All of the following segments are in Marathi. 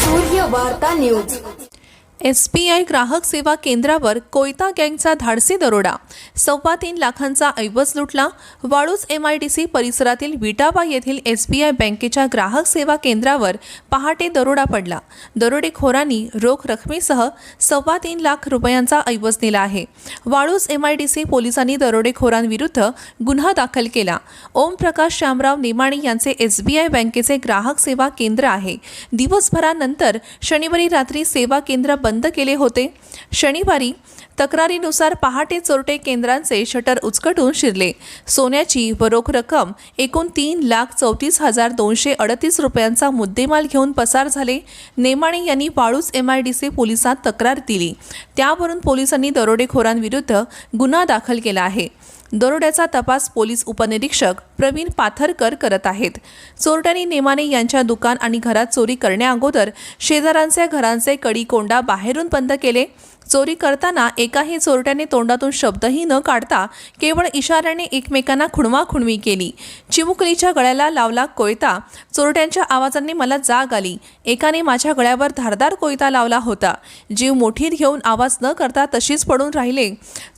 Surya Varta News. S B I ग्राहक सेवा केंद्रावर कोयता गँगचा धाडसी दरोडा. सव्वा तीन लाखांचा ऐवज लुटला. Waluj M I D C परिसरातील विटाबा येथील एस बी आय बँकेच्या ग्राहक सेवा केंद्रावर पहाटे दरोडा पडला. दरोडेखोरांनी रोख रकमेसह सव्वा तीन लाख रुपयांचा ऐवज नेला आहे. Waluj M I D C पोलिसांनी दरोडेखोरांविरुद्ध गुन्हा दाखल केला. ओमप्रकाश श्यामराव नेमाणे यांचे एस बी आय बँकेचे ग्राहक सेवा केंद्र आहे. दिवसभरानंतर शनिवारी रात्री सेवा केंद्र बंद बंद केले होते. शनिवारी तक्रारीनुसार पहाटे चोरटे केंद्रांचे शटर उचकटून शिरले. सोन्याची व रोख रक्कम एकूण तीन लाख चौतीस हजार दोनशे अडतीस रुपयांचा मुद्देमाल घेऊन पसार झाले. नेमाणे यांनी Waluj M I D C पोलिसात तक्रार दिली. त्यावरून पोलिसांनी दरोडेखोरांविरुद्ध गुन्हा दाखल केला आहे. दरोड्याचा तपास पोलीस उपनिरीक्षक प्रवीण पाथरकर करत आहेत. चोरट्यांनी नेमाने यांच्या दुकान आणि घरात चोरी करण्याअगोदर शेजारांच्या घरांचे कडीकोंडा बाहेरून बंद केले. चोरी करताना एकाही चोरट्याने तोंडातून शब्दही न काढता केवळ इशाऱ्याने एकमेकांना खुणवाखुणवी केली. चिमुकलीच्या गळ्याला लावला कोयता. चोरट्यांच्या आवाजांनी मला जाग आली. एकाने माझ्या गळ्यावर धारदार कोयता लावला होता. जीव मोठीत घेऊन आवाज न करता तशीच पडून राहिले.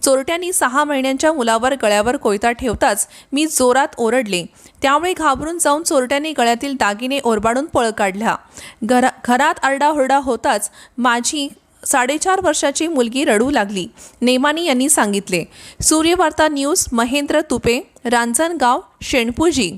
चोरट्यांनी सहा महिन्यांच्या मुलावर गळ्यावर कोयता ठेवताच मी जोरात ओरडले. त्यामुळे घाबरून जाऊन चोरट्यांनी गळ्यातील दागिने ओरबाडून पळ काढला. घरा घरात आरडाओरडा होताच माझी साडेचार वर्षाची मुलगी रडू लागली. नेमानी यांनी सांगितले. सूर्यवार्ता न्यूज महेंद्र तुपे रांजणगाव शेणपुजी.